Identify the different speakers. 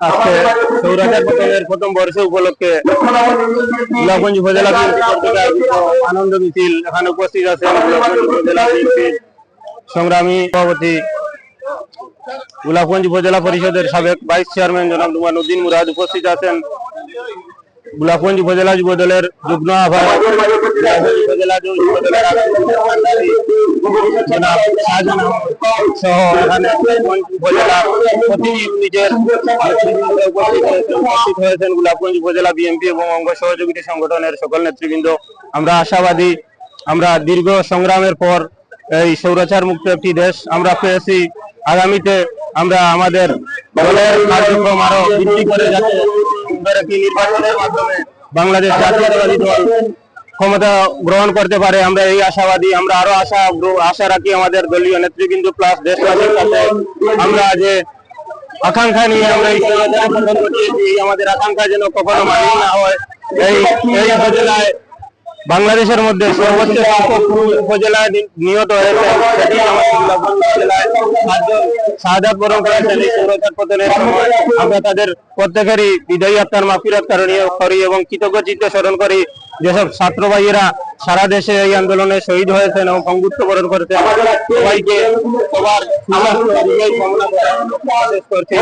Speaker 1: আজকে সৌরাচার পতনের প্রথম বর্ষ উপলক্ষে গোলাপগঞ্জ উপজেলা আনন্দ মিছিল এখানে উপস্থিত আছেন গোলাপগঞ্জ উপজেলা সংগ্রামী সভাপতি গোলাপগঞ্জ উপজেলা পরিষদের সাবেক ভাইস চেয়ারম্যান জনাব নুমানুদ্দিন মুরাদ উপস্থিত আছেন। গোলাপগঞ্জ উপজেলা যুব দলের যুগ্ম আহ্বায়ক উপজেলা যুব দলের আহ্বায়ক দীর্ঘ সংগ্রামের পর এই সৌরাচার মুক্ত একটি দেশ আমরা পেয়েছি আগামীতে আমরা আমাদের কার্যক্রম আরও বৃদ্ধি করে যাতে নির্বাচনের মাধ্যমে বাংলাদেশ জাতীয়তাবাদী দল ক্ষমতা গ্রহণ করতে পারে, আমরা এই আশাবাদী, আমরা আরও আশা আশা রাখি আমাদের দলীয় নেতৃবৃন্দ প্লাস দেশবাসীর কাছে আমরা যে আকাঙ্ক্ষা নিয়ে আমরা আমাদের আকাঙ্ক্ষা যেন কখনো মানিয়ে না হয়, এই উপজেলায়, বাংলাদেশের মধ্যে সর্বোচ্চ উপজেলায় নিহত হয়েছে শাহাদাত বরণ করেছেন এই আমরা তাদের প্রত্যেকেরই বিদায়ী আত্মার মাফিরাত কারণীয় করি এবং কৃতজ্ঞ চিত্তে স্মরণ করি। যেসব ছাত্র ভাইয়েরা সারা দেশে এই আন্দোলনে শহীদ হয়েছেন এবং পঙ্গুত্ব বরণ করেছেন, সবাইকে সবার করছি।